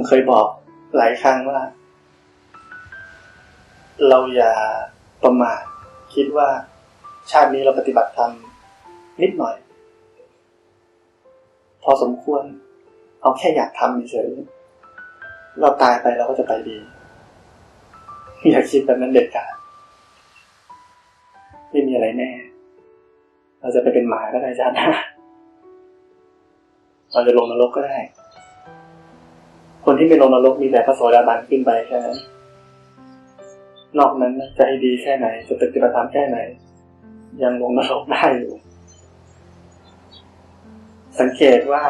ผมเคยบอกหลายครั้งว่า เราอย่าประมาทคิดว่าชาตินี้เราปฏิบัติธรรมนิดหน่อย พอสมควร เอาแค่อยากทำเฉยๆเราตายไปเราก็จะไปดี อย่าคิดแบบนั้นเด็ดขาดไม่มีอะไรแน่ เราจะไปเป็นหมาก็ได้ชาติหน้าเราจะลงนรกก็ได้ คนที่ไม่ลงนรกมีแต่พระโสดาบันขึ้นไปแค่นั้น นอกนั้นจะให้ดีแค่ไหน จะปฏิบัติธรรมแค่ไหน ยังลงนรกได้อยู่ สังเกตว่า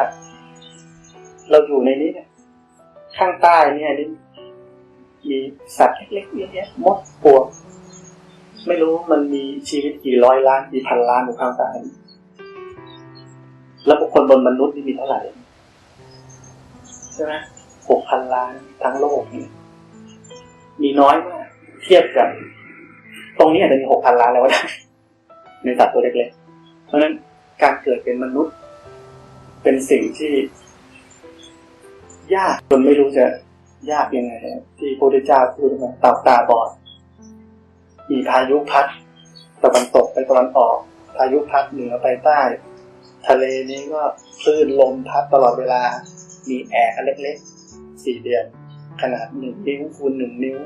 เราอยู่ในนี้เนี่ยข้างใต้เนี่ยนี่มีสัตว์เล็กๆเยอะแยะมดปวกไม่รู้มันมีชีวิตกี่ร้อยล้านกี่พันล้านอยู่ข้างใต้แล้วบุคคลบนมนุษย์นี่มีเท่าไหร่ใช่ไหม หกพันล้านทั้งโลกนี่มีน้อยมาก เทียบกับ ตรงนี้อาจจะมีหกพันล้านแล้วก็ได้ในสัตว์ตัวเล็กๆ เพราะฉะนั้นการเกิดเป็นมนุษย์ เป็นสิ่งที่ ยากจนไม่รู้จะยากยังไงที่พระพุทธเจ้าพูดมาตาตาบอดมีพายุพัดตะวันตกไปตะวันออก พายุพัดเหนือไปใต้ ทะเลนี้ก็คลื่นลมพัดตลอดเวลา มีแอร์เล็กๆ สี่เดือน ขนาดหนึ่งนิ้วคูณหนึ่งนิ้ว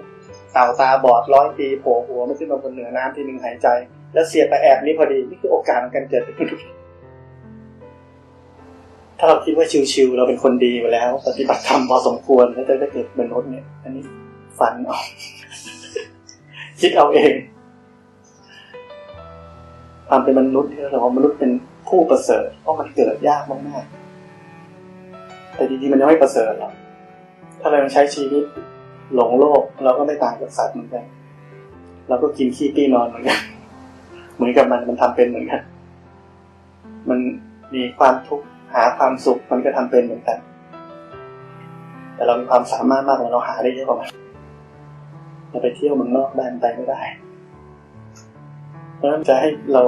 เต่าตาบอดร้อยปีโผล่หัวมาขึ้นมาบนเหนือน้ำที่หนึ่งหายใจ แล้วเสียบไปแอบนี้พอดี นี่คือโอกาสของการเกิดเป็นมนุษย์ถ้าเราคิดว่าชิวๆเราเป็นคนดีอยู่แล้ว ปฏิบัติธรรมพอสมควรแล้วจะได้เกิดเป็นมนุษย์เนี่ย อันนี้ฝันเอาคิดเอาเองความเป็นมนุษย์ที่เราบอกมนุษย์เป็นผู้ประเสริฐเพราะมันเกิดยากมากๆแต่จริงๆมันยังไม่ประเสริฐหรอก ถ้าเราใช้ชีวิตหลงโลก เราก็ไม่ต่างจากสัตว์เหมือนกันเราก็กินขี้ปี้นอนเหมือนกัน เหมือนกับมันมันทำเป็นเหมือนกัน มันมีความทุกข์หาความสุขมันก็ทำเป็นเหมือนกัน แต่เรามีความสามารถมากกว่าเราหาได้เยอะกว่ามันเราไปเที่ยวเมืองนอกได้มันไปไม่ได้ เพราะฉะนั้นจะให้เรา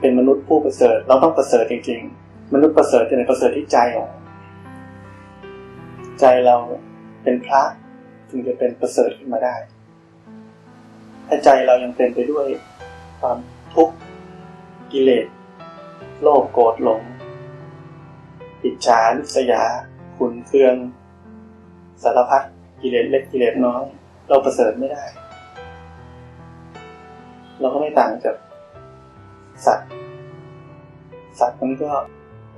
เป็นมนุษย์ผู้ประเสริฐ เราต้องประเสริฐจริง ๆ มนุษย์ประเสริฐที่ไหนประเสริฐที่ใจของ ใจเราเป็นพระถึงจะเป็นประเสริฐขึ้นมาได้ ถ้าใจเรายังเป็นไปด้วยความทุกข์กิเลสโลภโกรธหลงอิจฉานสยา ขุนเคือง สารพัดกิเลสเล็กกิเลสน้อย เราประเสริฐไม่ได้ เราก็ไม่ต่างจากสัตว์ สัตว์มันก็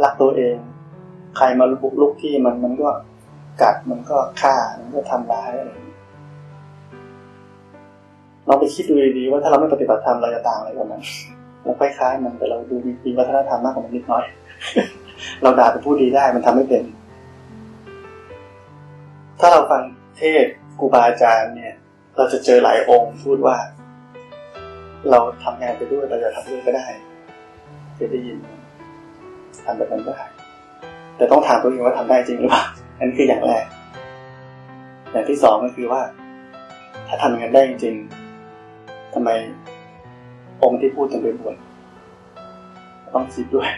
รักตัวเอง ใครมาบุกลุกที่มันมันก็ กัดมันก็ฆ่ามันก็ทำร้ายอะไรองนี้เราไปคิดดูดีๆว่าถ้าเราไม่ปฏิบัติธรรมเราจะต่างอะไรกับมันเราคล้ายๆมันแต่เราดูมีวัฒนธรรมมากกว่ามันนิดน่อย เราด่าเป็นผู้ดีได้มันทำไม่เป็น ถ้าเราฟังเทศครูบาอาจารย์เนี่ย เราจะเจอหลายองค์พูดว่า เราทำงานไปด้วยเราจะทำด้วยก็ได้เคยได้ยินทำแบบนั้นได้แต่ต้องถามตัวเองว่าทำได้จริงหรือเปล่า อันนี้คืออย่างแรก อย่างที่สองก็คือว่า ถ้าทำอย่างนั้นได้จริงๆทำไมองค์ที่พูดถึงไปบวชต้องคิดด้วย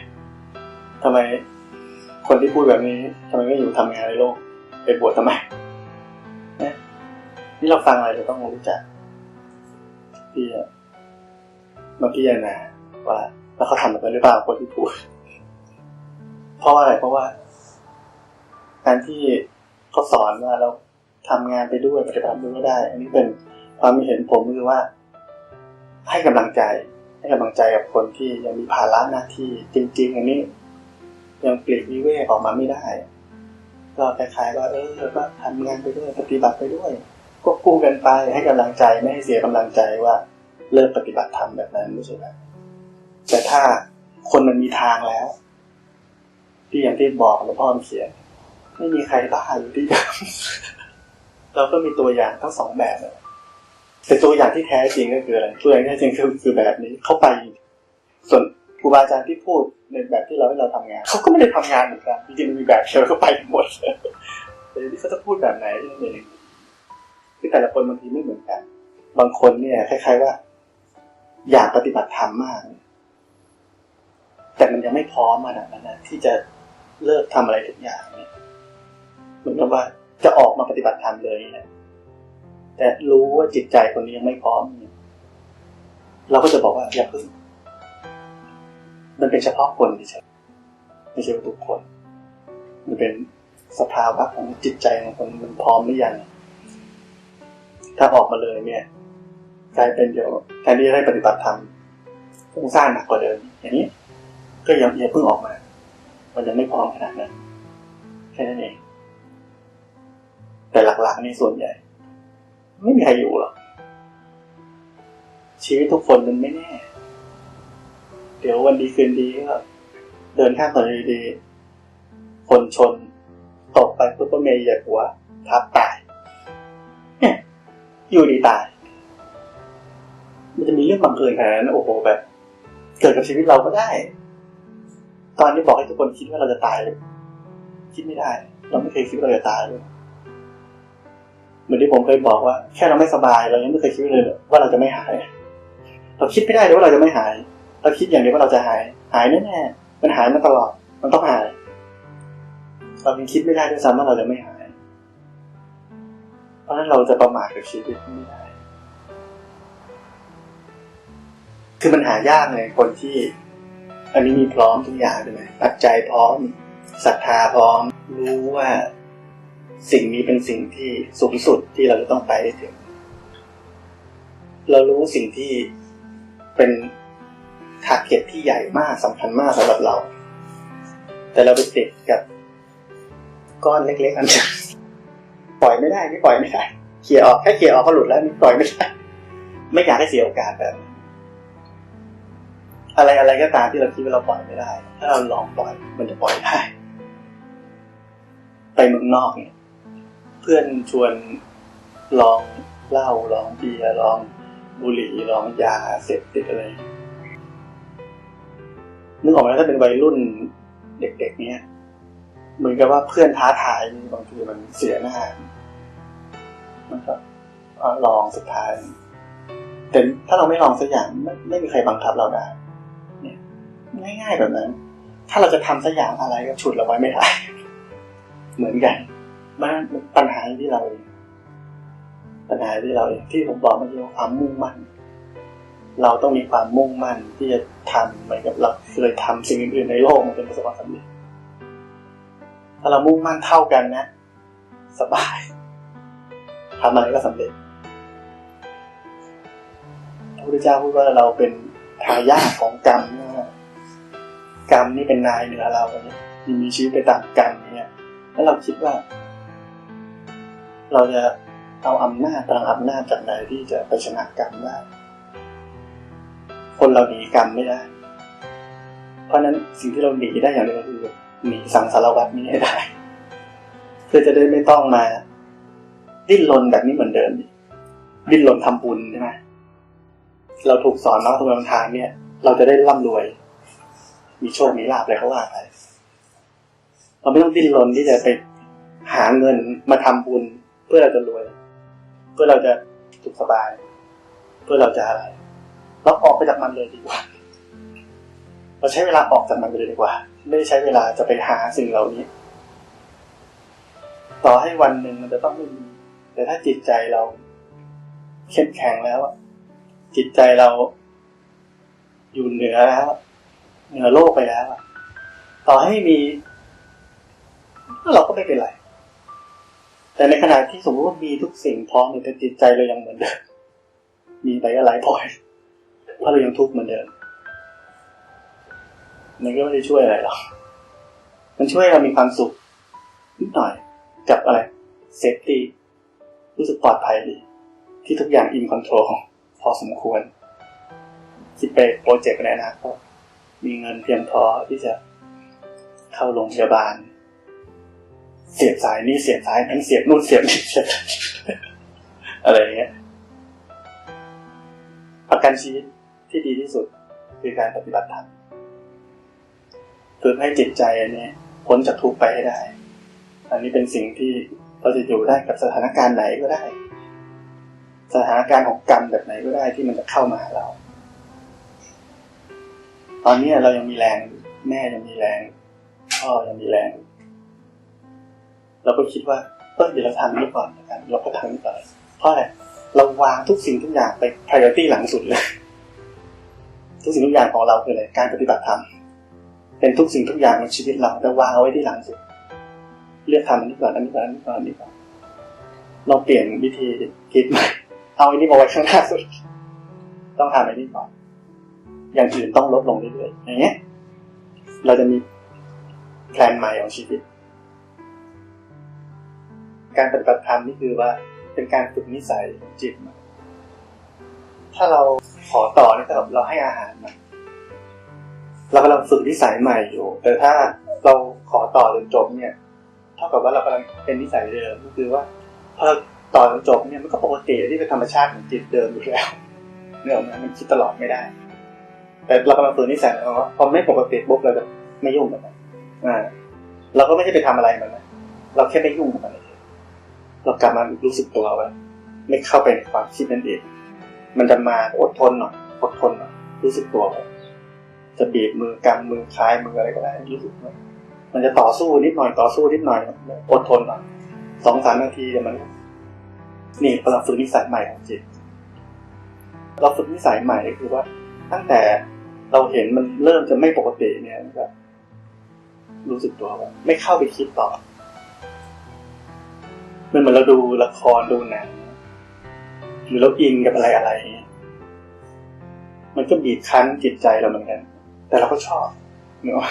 ทำไมคนที่พูดแบบนี้ทำไมไม่อยู่ทำงานในโลก ไปบวชทำไมนี่ยนี่เราฟังอะไรเราต้องรู้จักที่มาพิจารณาว่าแล้วเขาทำแบบนั้นหรือเปล่าคนที่พูด เพราะว่าอะไรเพราะว่า การที่เขาสอนว่าเราทำงานไปด้วยปฏิบัติด้วยก็ได้ อันนี้เป็นความเห็นผมคือว่า ให้กำลังใจ ให้กำลังใจกับคนที่ยังมีภาระหน้าที่จริง ๆ อันนี้ ยังปลีกวิเวกออกมาไม่ได้ ก็คล้ายๆว่าเออก็ทำงานไปด้วยปฏิบัติไปด้วยควบคู่กันไปให้กำลังใจไม่ให้เสียกำลังใจว่าเลิกปฏิบัติธรรมแบบนั้นไม่ใช่ไหมแต่ถ้าคนมันมีทางแล้ว ที่อย่างที่บอกหลวงพ่อเขียน ไม่มีใครบ้าอยู่ที่เดิมเราก็มีตัวอย่างทั้งสองแบบเลยแต่ตัวอย่างที่แท้จริงก็คืออะไรตัวอย่างที่แท้จริงคือคือแบบนี้เข้าไป ส่วนครูบาอาจารย์ที่พูดในแบบที่เราให้เราทำงานเขาก็ไม่ได้ทำงานเหมือนกันจริงๆมีแบบเดียวก็ไปหมดแต่ที่เขาจะพูดแบบไหนนั่นเองคือแต่ละคนบางทีไม่เหมือนกัน บางคนเนี่ยคล้าย ๆว่า อยากปฏิบัติธรรมมาก แต่มันยังไม่พร้อมขนาดนั้นนะที่จะเลิกทำอะไรทุกอย่างเนี่ย เหมือนกับว่าจะออกมาปฏิบัติธรรมเลยนะแต่รู้ว่าจิตใจคนนี้ยังไม่พร้อมเนี่ยเราก็จะบอกว่าอย่าเพิ่ง มันเป็นเฉพาะคนเฉยๆไม่ใช่ว่าทุกคน มันเป็นสภาวะของจิตใจของคนมันพร้อมหรือยัง ถ้าออกมาเลยเนี่ยกลายเป็นเดี๋ยวแทนที่จะได้ปฏิบัติธรรมฟุ้งซ่านหนักกว่าเดิม อย่างนี้ ก็ยังอย่าเพิ่งออกมา มันยังไม่พร้อมขนาดนั้นแค่นั้นเอง แต่หลักๆในส่วนใหญ่ ไม่มีใครอยู่หรอกชีวิตทุกคนมันไม่แน่ เดี๋ยววันดีคืนดีก็เดินข้ามถนนดีๆคนชนตกไปปุ๊บก็เมย์เหยียบหัวทับตายเนี่ยอยู่ดีตาย มันจะมีเรื่องบังเอิญขนาดนั้นโอ้โหแบบ เกิดกับชีวิตเราก็ได้ ตอนนี้บอกให้ทุกคนคิดว่าเราจะตายเลย คิดไม่ได้ เราไม่เคยคิดว่าเราจะตายเลย เหมือนที่ผมเคยบอกว่า แค่เราไม่สบายเรายังไม่เคยคิดเลยว่าเราจะไม่หาย เราคิดไม่ได้เลยว่าเราจะไม่หาย เราคิดอย่างเดียวว่าเราจะหาย หายแน่ๆมันหายมาตลอด มันต้องหาย เรายังคิดไม่ได้ด้วยซ้ำว่าเราจะไม่หาย เพราะนั้นเราจะประมาทกับชีวิตไม่ได้ คือมันหายากเลยคนที่อันนี้มีพร้อมทุกอย่างใช่ไหมปัจจัยพร้อมศรัทธาพร้อมรู้ว่า สิ่งนี้เป็นสิ่งที่สูงสุดที่เราจะต้องไปให้ถึง เรารู้สิ่งที่เป็นทาร์เก็ตที่ใหญ่มากสำคัญมากสำหรับเรา แต่เราไปติดกับก้อนเล็กๆอันเดียวปล่อยไม่ได้ไม่ปล่อยไม่ได้เคลียออกแค่เคลียออกก็หลุดแล้วปล่อยไม่ได้ไม่อยากให้เสียโอกาสแบบอะไรอะไรก็ตามที่เราคิดว่าเราปล่อยไม่ได้ ถ้าเราลองปล่อยมันจะปล่อยได้ ไปเมืองนอกเนี่ย เพื่อนชวนลองเหล้าลองเบียร์ลองบุหรี่ลองยาเสพติดอะไรนึกออกไหมถ้าเป็นวัยรุ่นเด็กๆเนี่ยเหมือนกับว่าเพื่อนท้าทายบางทีมันเสียหน้ามันก็อะลองสุดท้ายแต่ถ้าเราไม่ลองสักอย่างไม่ไม่มีใครบังคับเราได้เนี่ยง่ายๆแบบนั้น ถ้าเราจะทำสักอย่างอะไรก็ฉุดเราไว้ไม่ได้เหมือนกัน มันปัญหาที่เราเองปัญหาที่เราเองที่ผมบอกเมื่อกี้ว่าความมุ่งมั่น เราต้องมีความมุ่งมั่นที่จะทำเหมือนกับเราเคยทำสิ่งอื่นๆในโลกมันเป็นประสบความสำเร็จถ้าเรามุ่งมั่นเท่ากันนะ สบายทำอะไรก็สำเร็จพระพุทธเจ้าพูดว่าเราเป็นทายาทของกรรมนะกรรมนี่เป็นนายเหนือเราเนี่ยมีชีวิตไปตามกรรมเนี่ยแล้วเราคิดว่า เราจะเอาอำนาจพลังอำนาจจากไหนที่จะไปชนะกรรมได้ คนเราหนีกรรมไม่ได้ เพราะนั้นสิ่งที่เราหนีได้อย่างเดียวคือหนีสังสารวัฏนี้ให้ได้เพื่อจะได้ไม่ต้องมา ดิ้นรนแบบนี้เหมือนเดิมดิ้นรนทำบุญใช่ไหมเราถูกสอนมาตรงทางเนี่ย เราจะได้ร่ำรวย มีโชค มีลาภอะไรเขาว่าไปเราไม่ต้องดิ้นรนที่จะไปหาเงินมาทำบุญ พื่อเราจะรวย เพื่อเราจะสุขสบาย เพื่อเราจะอะไรเราออกไปจากมันเลยดีกว่า เราใช้เวลาออกจากมันไปเลยดีกว่า ไม่ใช้เวลาจะไปหาสิ่งเหล่านี้ ต่อให้วันหนึ่งมันจะต้องไม่มีแต่ถ้าจิตใจเราเข้มแข็งแล้วจิตใจเราอยู่เหนือแล้วเหนือโลกไปแล้วต่อให้มี เราก็ไม่เป็นไร แต่ในขณะที่สมมติว่ามีทุกสิ่งพร้อมแต่จิตใจเรายังเหมือนเดิม มีไปก็ไหลพอยเพราะเรายังทุกข์เหมือนเดิม มันก็ไม่ได้ช่วยอะไรหรอก มันช่วยให้เรามีความสุขนิดหน่อยกับอะไรเซฟตี้รู้สึกปลอดภัยดี ที่ทุกอย่างอินคอนโทรลพอสมควรคิดไปโปรเจกต์ในอนาคตมีเงินเพียงพอที่จะเข้าโรงพยาบาล เสียบสายนี่เสียบสายนั้นเสียบนู่นเสียบนี่เสียบอะไรอย่างเงี้ยประกันชีวิตที่ดีที่สุดคือการปฏิบัติธรรมฝึกให้จิตใจอันนี้พ้นจากทุกข์ไปให้ได้ อันนี้เป็นสิ่งที่เราจะอยู่ได้กับสถานการณ์ไหนก็ได้ สถานการณ์ของกรรมแบบไหนก็ได้ที่มันจะเข้ามาหาเรา ตอนนี้เรายังมีแรง แม่ยังมีแรงพ่อยังมีแรง เราก็คิดว่าเออเดี๋ยวเราทำนี้ก่อนนะครับเราก็ทำนี้ก่อนเพราะอะไรเราวางทุกสิ่งทุกอย่างไป priority หลังสุดเลย ทุกสิ่งทุกอย่างของเราคืออะไรการปฏิบัติธรรมเป็นทุกสิ่งทุกอย่างในชีวิตเราแต่วางเอาไว้ที่หลังสุด เลือกทำอันนี้ก่อนอันนี้ก่อนอันนี้ก่อนอันนี้ก่อนเราเปลี่ยนวิธีคิดใหม่เอาอันนี้มาไว้ข้างหน้าสุด ต้องทำอันนี้ก่อนอย่างอื่นต้องลดลงเรื่อยๆอย่างเงี้ย เราจะมีแผนใหม่ของชีวิต การปฏิบัติธรรมนี่คือว่าเป็นการฝึกนิสัยจิตมาถ้าเราขอต่อนี่ก็เราให้อาหารมันเรากำลังฝึกนิสัยใหม่อยู่ แต่ถ้าเราขอต่อจนจบเนี่ย เท่ากับว่าเรากำลังเป็นนิสัยเดิมก็คือว่าพอต่อจนจบเนี่ยมันก็ปกติที่เป็นธรรมชาติของจิตเดิมอยู่แล้วเนื่องมันคิดตลอดไม่ได้ แต่เรากำลังฝึกนิสัยแล้วว่าพอไม่ปกติปุ๊บเราจะไม่ยุ่งกับมันอ่าเราก็ไม่ใช่ไปทำอะไรมันนะเราแค่ไม่ยุ่งกับมัน เรากลับมารู้สึกตัวไว้ไม่เข้าไปในความคิดนั่นเอง มันจะมาอดทนหน่อยอดทนหน่อยรู้สึกตัวไว้จะบีบมือกำมือคลายมืออะไรก็ได้รู้สึกไว้มันจะต่อสู้นิดหน่อยต่อสู้นิดหน่อยอดทนหน่อยสองสามนาทีเดี๋ยวมันนี่กำลังฝึกนิสัยใหม่ของจิต เราฝึกนิสัยใหม่คือว่า ตั้งแต่เราเห็นมันเริ่มจะไม่ปกติเนี่ยแบบรู้สึกตัวว่าไม่เข้าไปคิดต่อ มันเหมือนเราดูละครดูหนังหรือเราอินกับอะไรอะไรมันก็บีบคั้นจิตใจเราเหมือนกัน แต่เราก็ชอบเนาะ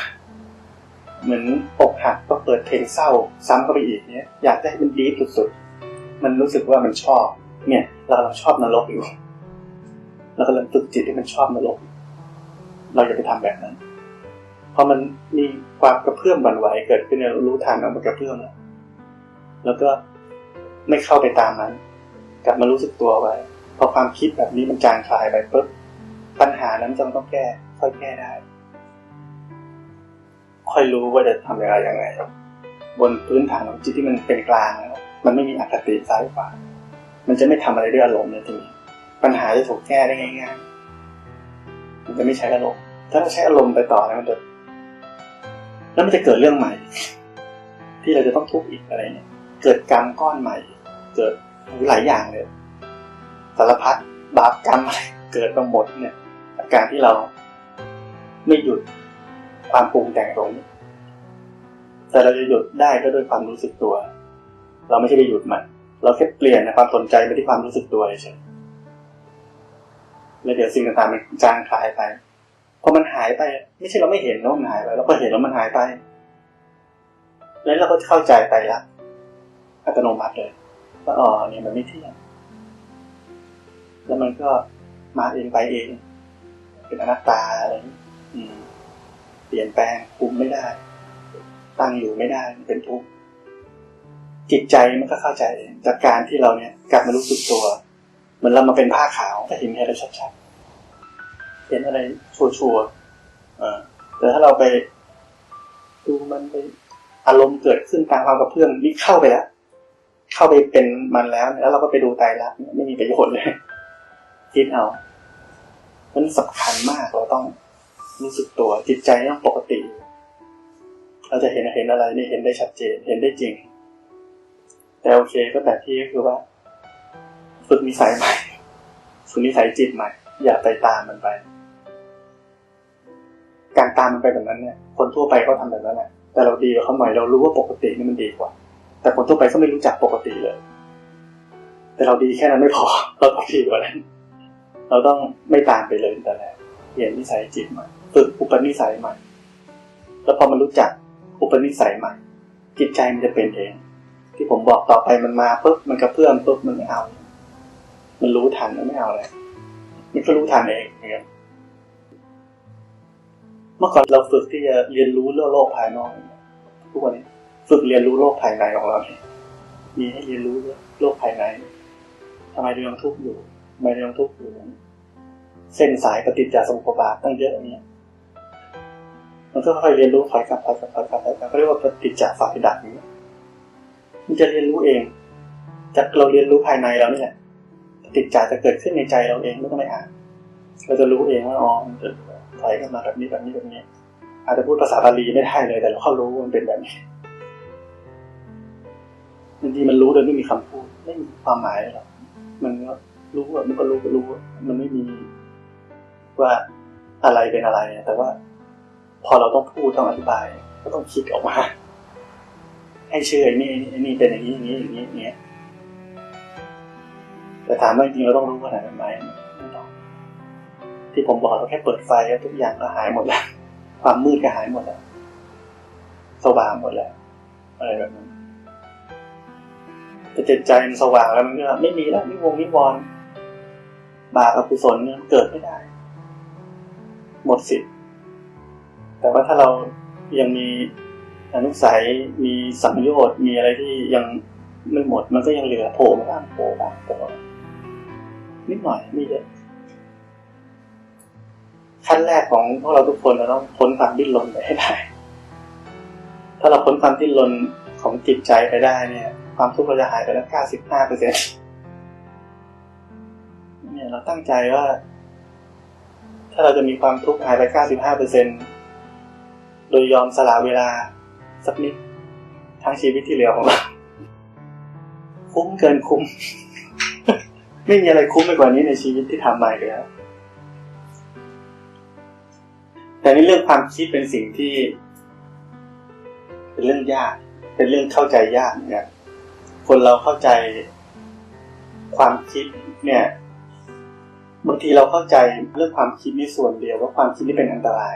เหมือนอกหักก็เปิดเพลงเศร้า ซ้ำเข้าไปอีกเนี้ย อยากได้ให้มันดีสุดๆ มันรู้สึกว่ามันชอบ เนี่ย เรากำลังชอบนรกอยู่เรากำลังฝึกจิตให้มันชอบนรก เราจะไปทำแบบนั้นพอมันมีความกระเพื่อมหวั่นไหวเกิดขึ้นเนี่ยรารู้ทันว่ามันกระเพื่อมแล้วแล้วก็ ไม่เข้าไปตามนั้น กลับมารู้สึกตัวไว้ พอความคิดแบบนี้มันจางคลายไปปุ๊บปัญหานั้นจะต้องแก้ค่อยแก้ได้ ค่อยรู้ว่าจะทำอะไรยังไงบนพื้นฐานของจิตที่มันเป็นกลางแล้วมันไม่มีอคติซ้ายขวามันจะไม่ทำอะไรด้วยอารมณ์เลยทีนี้ปัญหาจะถูกแก้ได้ง่ายๆ มันจะไม่ใช้อารมณ์ ถ้าเราใช้อารมณ์ไปต่อแล้วมันจะแล้วมันจะเกิดเรื่องใหม่ ที่เราจะต้องทุกข์อีกอะไรเนี่ย เกิดกรรมก้อนใหม่ เกิดหลายอย่างเลยสารพัดบาปกรรมอะไรเกิดมาหมดเนี่ยอาการที่เราไม่หยุดความปรุงแต่งตรงนี้แต่เราจะหยุดได้ก็ด้วยความรู้สึกตัว เราไม่ใช่ไปหยุดมัน เราแค่เปลี่ยนความสนใจไปที่ความรู้สึกตัวเฉยแล้วเดี๋ยวสิ่งต่างๆมันจางคลายไปพอมันหายไป ไม่ใช่เราไม่เห็นว่ามันหายไปเราก็เห็นแล้วมันหายไป แล้วเราก็เข้าใจไปละอัตโนมัติเลย ว่าอ๋อเนี่ยมันไม่เที่ยง แล้วมันก็มาเองไปเอง เป็นอนัตตาอะไรอืมเปลี่ยนแปลงคุมไม่ได้ ตั้งอยู่ไม่ได้เป็นทุกข์จิตใจมันก็เข้าใจจากการที่เราเนี่ยกลับมารู้สึกตัวเหมือนเรามาเป็นผ้าขาวก็เห็นอะไรชัดๆเห็นอะไรชัวร์ๆแต่ถ้าเราไปดูมันไปอารมณ์เกิดขึ้นตามความกับเพื่อนนี่เข้าไปแล้ว เข้าไปเป็นมันแล้ว แล้วเราก็ไปดูตายละไม่มีประโยชน์เลยคิดเอามันสำคัญมากเราต้องรู้สึกตัวจิตใจต้องปกติ เราจะเห็นเห็นอะไรนี่เห็นได้ชัดเจนเห็นได้จริง แต่โอเคก็แต่ที่ก็คือว่า ฝึกนิสัยใหม่ฝึกนิสัยจิตใหม่ อย่าไปตามมันไป การตามมันไปแบบนั้นเนี่ย คนทั่วไปก็ทำแบบนั้นแหละแต่เราดีกว่าเขาหน่อยเรารู้ว่าปกตินี่มันดีกว่า แต่คนทั่วไปก็ไม่รู้จักปกติเลย แต่เราดีแค่นั้นไม่พอ เราต้องดีกว่านั้น เราต้องไม่ตามไปเลยแต่แรกเปลี่ยนนิสัยจิตใหม่ฝึกอุปนิสัยใหม่ แล้วพอมันรู้จักอุปนิสัยใหม่ จิตใจมันจะเป็นเอง ที่ผมบอกต่อไปมันมาปุ๊บมันกระเพื่อมปุ๊บมันไม่เอา มันรู้ทันมันไม่เอาเลยมันก็รู้ทันเองอย่างเงี้ยเมื่อก่อนเราฝึกที่จะเรียนรู้เรื่องโลกภายนอกทุกวันนี้ ฝึกเรียนรู้โลกภายในของเราเนี่ยมีให้เรียนรู้โลกภายในทำไมเรายังทุกข์อยู่ทำไมเรายังทุกข์อยู่ เส้นสายปฏิจจสมุปบาทตั้งเยอะเนี้ยมันก็ค่อยเรียนรู้ถอยกลับถอยกลับถอยกลับถอยกลับเขาเรียกว่าปฏิจจฝ่ายดับนี้มันจะเรียนรู้เอง จากเราเรียนรู้ภายในเราเนี่แหละปฏิจจจะเกิดขึ้นในใจเราเองไม่ต้องไปอ่านเราจะรู้เองว่าอ๋อมันจะถอยกันมาแบบนี้แบบนี้แบบนี้ อาจจะพูดภาษาบาลีไม่ได้เลยแต่เราก็รู้มันเป็นแบบนี้ บางทีมันรู้โดยไม่มีคำพูด ไม่มีความหมายหรอกมันก็รู้อะมันก็รู้ก็รู้ มันไม่มีว่าอะไรเป็นอะไร แต่ว่า พอเราต้องพูดต้องอธิบาย ก็ต้องคิดออกมาให้เชื่อไอ้นี่ไอ้นี่เป็นอย่างนี้อย่างนี้อย่างนี้อย่างเงี้แต่ถามว่าจริงเราต้องรู้ขนาดนั้นไหมไม่ต้องที่ผมบอกเราแค่เปิดไฟแล้วทุกอย่างก็หายหมดแล้ว ความมืดก็หายหมดแล้วสว่างหมดแล้วอะไรแบบนั้น แต่จิตใจมันสว่างแล้วมันก็ไม่มีแล้วนิวงนิวรณ์บาปอกุศลเนี่ยมันเกิดไม่ได้ หมดสิทธิ์แต่ว่าถ้าเรายังมีอนุสัยมีสังโยชน์มีอะไรที่ยังไม่หมดมันก็ยังเหลือโผล่มาบ้างโผล่บ้างโผล่บ้านิดหน่อยไม่เยอะขั้นแรกของพวกเราทุกคนเราต้องพ้นความดิ้นรนไปให้ได้ ถ้าเราพ้นความดิ้นรนของจิตใจไปได้เนี่ย ความทุกข์เราจะหายไปแล้วเก้าสิบห้าเปอร์เซ็นต์เนี่ยเราตั้งใจว่า ถ้าเราจะมีความทุกข์หายไปเก้าสิบห้าเปอร์เซ็นต์โดยยอมสละเวลาสักนิดทั้งชีวิตที่เหลือของเราคุ้มเกินคุ้ม ไม่มีอะไรคุ้มไปกว่านี้ในชีวิตที่ทำมาเลยครับแต่ในเรื่องความคิดเป็นสิ่งที่ เป็นเรื่องยาก เป็นเรื่องเข้าใจยากเนกัน คนเราเข้าใจความคิดเนี่ยบางทีเราเข้าใจเรื่องความคิดนี่ส่วนเดียวว่าความคิดนี่เป็นอันตราย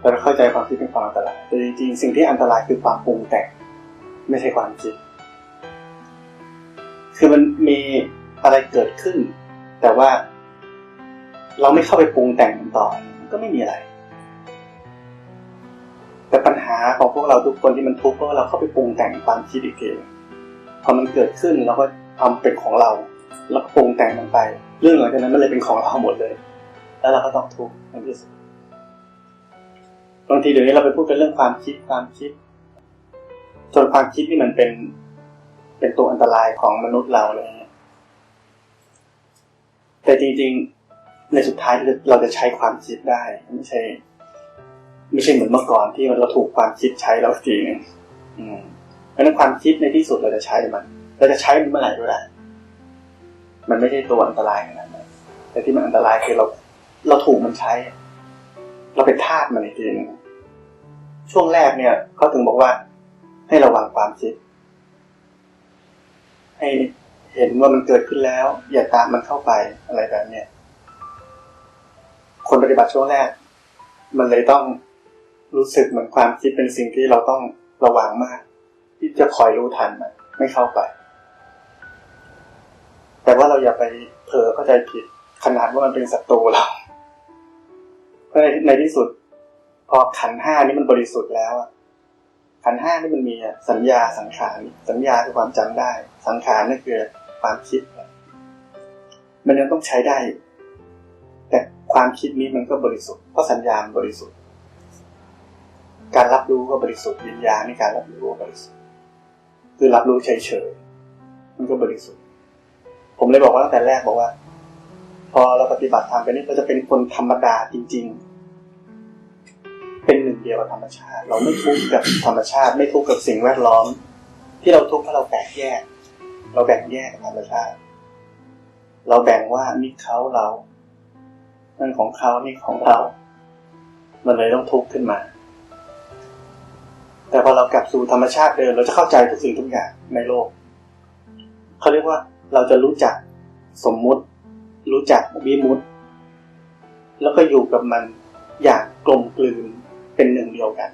เราเข้าใจความคิดเป็นความอันตรายแต่จริงๆสิ่งที่อันตรายคือความปรุงแต่งไม่ใช่ความคิด คือมันมีอะไรเกิดขึ้น แต่ว่าเราไม่เข้าไปปรุงแต่งมันต่อก็ไม่มีอะไราของพวกเราทุกคนที่มันทุกข์เพราะเราเข้าไปปรุงแต่งความคิดอีกทีพอมันเกิดขึ้นเราก็ทำเป็นของเรา แล้วก็ปรุงแต่งมันไป เรื่องหลังจากนั้นมันเลยเป็นของเราหมดเลย แล้วเราก็ต้องทุกข์ในที่สุดบางทีเดี๋ยวนี้เราไปพูดกันเรื่องความคิดความคิดจนความคิดนี่มันเป็นเป็นตัวอันตรายของมนุษย์เราเลยแต่จริงๆ ในสุดท้ายเราจะใช้ความคิดได้ไม่ใช่ ไม่ใช่เหมือนเมื่อก่อนที่เราถูกความคิดใช้เราทีนึงอืมเพราะนั้นความคิดในที่สุดเราจะใช้มันเราจะใช้มันเมื่อไหร่ก็ได้ มันไม่ใช่ตัวอันตรายขนาดนั้นแต่ที่มันอันตรายคือเรา เราถูกมันใช้ เราเป็นทาสมันอีกทีนึงช่วงแรกเนี่ยเขาถึงบอกว่า ให้ระวังความคิด ให้เห็นว่ามันเกิดขึ้นแล้ว อย่าตามมันเข้าไปอะไรแบบเนี้ยคนปฏิบัติช่วงแรก มันเลยต้อง รู้สึกเหมือนความคิดเป็นสิ่งที่เราต้องระวังมาก ที่จะคอยรู้ทันมันไม่เข้าไป แต่ว่าเราอย่าไปเผลอเข้าใจผิด ขนาดว่ามันเป็นศัตรูเราเพราะในในที่สุด พอขันห้านี้มันบริสุทธิ์แล้วอะขันห้านี่มันมีสัญญาสังขารสัญญาคือความจำได้ สังขารนั่คือความคิด มันยังต้องใช้ได้ แต่ความคิดนี้มันก็บริสุทธิ์เพราะสัญญาบริสุทธิ์ การรับรู้ก็บริสุทธิ์วิญญาณในการรับรู้ก็บริสุทธิ์คือรับรู้เฉยๆมันก็บริสุทธิ์ ผมเลยบอกว่าตั้งแต่แรกบอกว่า พอเราปฏิบัติธรรมไปนี่เราจะเป็นคนธรรมดาจริง ๆ เป็นหนึ่งเดียวกับธรรมชาติ เราไม่ทุกข์กับธรรมชาติ ไม่ทุกข์กับสิ่งแวดล้อม ที่เราทุกข์เพราะเราแบ่งแยก เราแบ่งแยกกับธรรมชาติ เราแบ่งว่านี่เขาเรานั่นของเขานี่ของเรา มันเลยต้องทุกข์ขึ้นมา แต่พอเรากลับสู่ธรรมชาติเดิมเราจะเข้าใจทุกสิ่งทุกอย่างในโลกเขาเรียกว่าเราจะรู้จักสมมุติ รู้จักวิมุตติ แล้วก็อยู่กับมันอย่างกลมกลืนเป็นหนึ่งเดียวกัน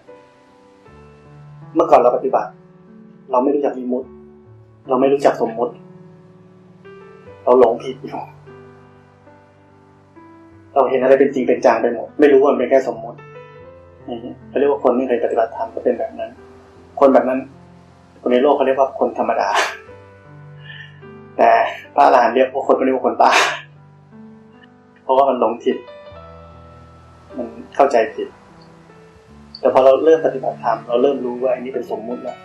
เมื่อก่อนเราปฏิบัติ เราไม่รู้จักวิมุตติ เราไม่รู้จักสมมุติ เราหลงผิดอยู่เราเห็นอะไรเป็นจริงเป็นจังไปหมดไม่รู้ว่ามันเป็นแค่สมมุติ เขาเรียกว่าคนไม่เคยปฏิบัติธรรมก็เป็นแบบนั้น คนแบบนั้น คนในโลกเขาเรียกว่าคนธรรมดา แต่พระอรหันต์เรียกพวกคนเรียกว่าคนบ้าเพราะว่ามันหลงผิด มันเข้าใจผิด แต่พอเราเริ่มปฏิบัติธรรมเราเริ่มรู้ว่าอันนี้เป็นสมมุติแล้ว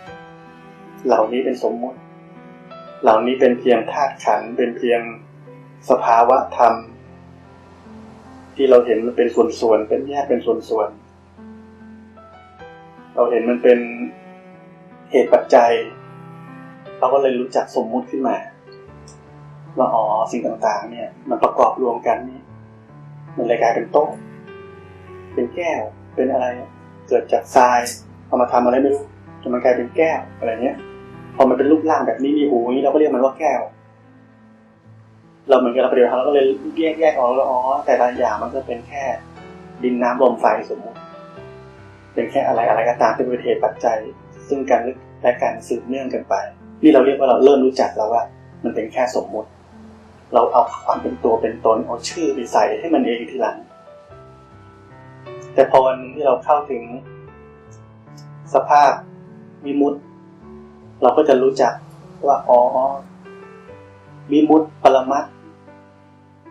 เหล่านี้เป็นสมมุติ เหล่านี้เป็นเพียงธาตุขันเป็นเพียงสภาวะธรรม ที่เราเห็นมันเป็นส่วนๆเป็นแยกเป็นส่วนๆ เราเห็นมันเป็นเหตุปัจจัย เราก็เลยรู้จักสมมุติขึ้นมาว่าอ๋อสิ่งต่างๆ เนี่ย มันประกอบรวมกันนี่มันเลยกลายเป็นโต๊ะ เป็นแก้ว เป็นอะไร เกิดจากทรายเอามาทำอะไรไม่รู้จนมันกลายเป็นแก้วอะไรเนี้ย พอมันเป็นรูปร่างแบบนี้มีหูอย่างนี้เราก็เรียกมันว่าแก้ว เราเหมือนกับเราปฏิบัติธรรมเราก็เลยแยกแยกออกแล้วอ๋อแต่ละอย่างมันก็เป็นแค่ ดินน้ำลมไฟสมมติ เป็นแค่อะไรอะไรก็ตามเป็นเหตุปัจจัย ซึ่งกันและการสืบเนื่องกันไป นี่เราเรียกว่าเราเริ่มรู้จักแล้วว่า มันเป็นแค่สมมุติ เราเอาความเป็นตัวเป็นตนเอาชื่อไปใส่ให้มันเองทีหลัง แต่พอวันนึงที่เราเข้าถึง สภาพวิมุตติเราก็จะรู้จักว่าอ๋อวิมุตติปรมัต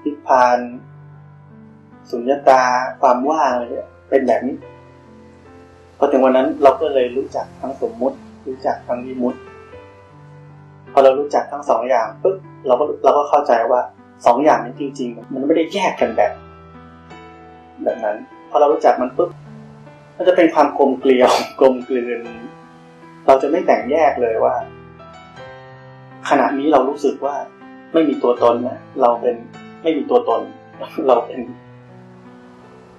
นิพพาน สุญญตาความว่างอะไรเนี่ยเป็นแบบนี้ พอถึงวันนั้นเราก็เลยรู้จักทั้งสมมุติ รู้จักทั้งวิมุติ พอเรารู้จักทั้งสองอย่างปุ๊บเราก็เราก็เข้าใจว่าสองอย่างนี้จริง ๆ มันไม่ได้แยกกันแบบ แบบนั้น พอเรารู้จักมันปุ๊บมันจะเป็นความกลมเกลียวกลมกลืน เราจะไม่แบ่งแยกเลยว่า ขณะนี้เรารู้สึกว่าไม่มีตัวตนนะเราเป็นไม่มีตัวตน เราเป็น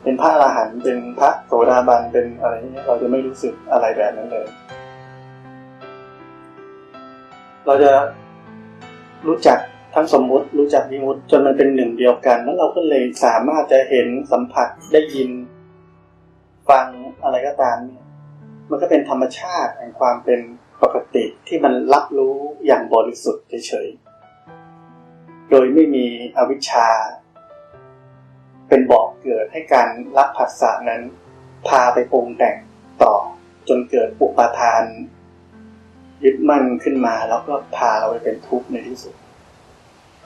เป็นพระอรหันต์เป็นพระโสดาบันเป็นอะไรเงี้ยเราจะไม่รู้สึกอะไรแบบนั้นเลย เราจะรู้จักทั้งสมมุติรู้จักวิมุติจนมันเป็นหนึ่งเดียวกัน แล้วเราก็เลยสามารถจะเห็นสัมผัสได้ยิน ฟังอะไรก็ตามเนี่ยมันก็เป็นธรรมชาติแห่งความเป็นปกติที่มันรับรู้อย่างบริสุทธิ์เฉยๆโดยไม่มีอวิชชา เป็นบอก เกิดให้การรับผัสสะนั้น พาไปปรุงแต่งต่อจนเกิดอุปาทาน ยึดมั่นขึ้นมาแล้วก็พาเราไปเป็นทุกข์ในที่สุด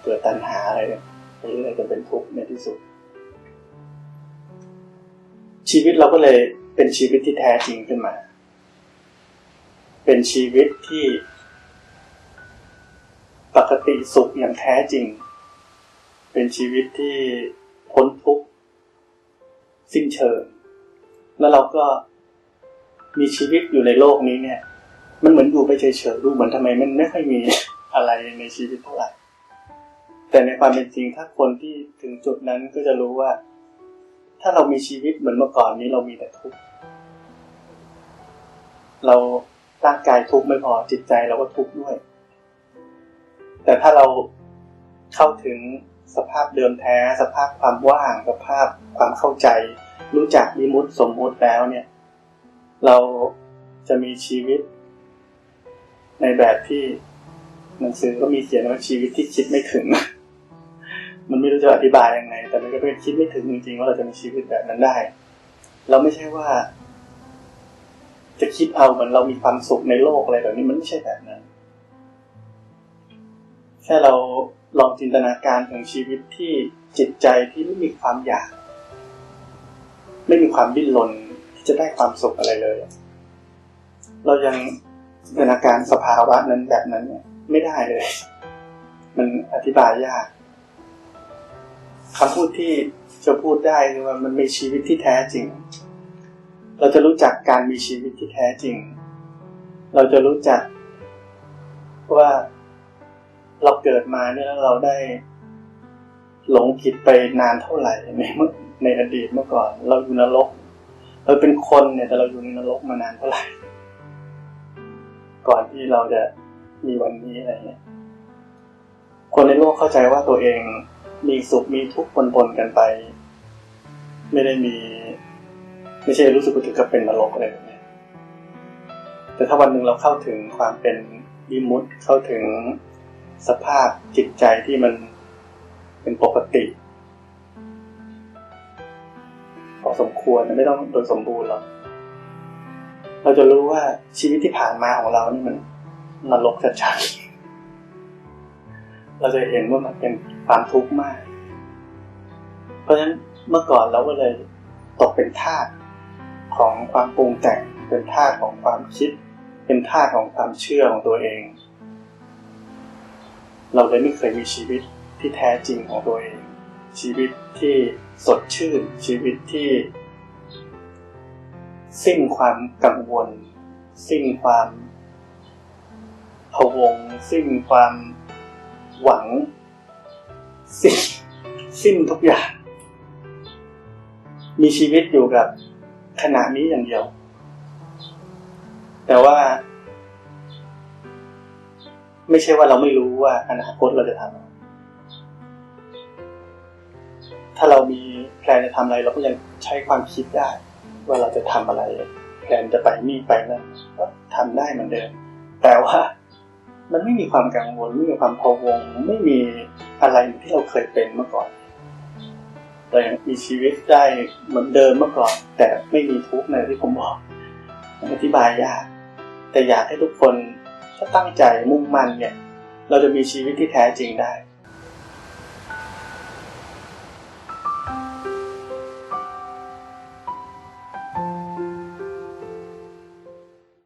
เกิดตัณหาอะไรเนี่ยไปเรื่อยจนเป็นทุกข์ในที่สุด ชีวิตเราก็เลยเป็นชีวิตที่แท้จริงขึ้นมา เป็นชีวิตที่ปกติสุขอย่างแท้จริง เป็นชีวิตที่พ้นทุกข์ สิ้นเชิง แล้วเราก็มีชีวิตอยู่ในโลกนี้เนี่ย มันเหมือนอยู่ไปเฉยๆดูเหมือนทำไมมันไม่ค่อยมีอะไรในชีวิตเท่าไหร่ แต่ในความเป็นจริงถ้าคนที่ถึงจุดนั้นก็จะรู้ว่า ถ้าเรามีชีวิตเหมือนเมื่อก่อนนี้เรามีแต่ทุกข์เราร่างกายทุกข์ไม่พอจิตใจเราก็ทุกข์ด้วย แต่ถ้าเราเข้าถึง สภาพเดิมแท้ สภาพความว่าง สภาพความเข้าใจ รู้จักวิมุติสมมุติแล้วเนี่ย เราจะมีชีวิต ในแบบที่หนังสือก็มีเขียนว่าชีวิตที่คิดไม่ถึง มันไม่รู้จะอธิบายยังไง แต่มันก็เป็นคิดไม่ถึงจริงๆว่าเราจะมีชีวิตแบบนั้นได้ เราไม่ใช่ว่า จะคิดเอาเหมือนเรามีความสุขในโลกอะไรแบบนี้มันไม่ใช่แบบนั้น แค่เรา ลองจินตนาการถึงชีวิตที่จิตใจที่ไม่มีความอยาก ไม่มีความดิ้นรนที่จะได้ความสุขอะไรเลย เรายังจินตนาการสภาวะนั้นแบบนั้นเนี่ย ไม่ได้เลย มันอธิบายยากคำพูดที่จะพูดได้คือว่ามันมีชีวิตที่แท้จริง เราจะรู้จักการมีชีวิตที่แท้จริง เราจะรู้จักว่า เราเกิดมาเนี่ยแล้วเราได้หลงผิดไปนานเท่าไหร่ในเมื่อในอดีตเมื่อก่อน เราอยู่นรก เราเป็นคนเนี่ยแต่เราอยู่ในนรกมานานเท่าไหร่ ก่อนที่เราจะมีวันนี้อะไรเงี้ยคนในโลกเข้าใจว่าตัวเองมีสุขมีทุกข์ปนๆกันไป ไม่ได้มี ไม่ใช่รู้สึกว่าถึงกับเป็นนรกอะไรแบบนี้แต่ถ้าวันหนึ่งเราเข้าถึงความเป็นวิมุตเข้าถึง สภาพจิตใจที่มันเป็นปกติพอสมควรไม่ต้องโดยสมบูรณ์หรอกเราจะรู้ว่าชีวิตที่ผ่านมาของเรานี่มันนรกชัดๆเราจะเห็นว่ามันเป็นความทุกข์มาก เพราะฉะนั้นเมื่อก่อนเราก็เลยตกเป็นทาสของความปรุงแต่งเป็นทาสของความคิด เป็นทาสของความเชื่อของตัวเอง เราเลยไม่เคยมีชีวิตที่แท้จริงของตัวเอง ชีวิตที่สดชื่น ชีวิตที่ สิ้นความกังวล สิ้นความพะวง สิ้นความหวัง สิ้นสิ้นทุกอย่าง มีชีวิตอยู่กับขณะนี้อย่างเดียว แต่ว่า ไม่ใช่ว่าเราไม่รู้ว่าอนาคตเราจะทำถ้าเรามีแพลนจะทำอะไร เราก็ยังใช้ความคิดได้ ว่าเราจะทำอะไร แพลนจะไปนี่ไปนั่นก็ทำได้เหมือนเดิม แต่ว่ามันไม่มีความกังวลไม่มีความพะวง ไม่มีอะไรที่เราเคยเป็นเมื่อก่อนเรายังมีชีวิตได้เหมือนเดิมเมื่อก่อน แต่ไม่มีทุกข์ในที่ผมบอกอธิบายยากแต่อยากให้ทุกคน ตั้งใจมุ่งมั่นเนี่ย เราจะมีชีวิตที่แท้จริงได้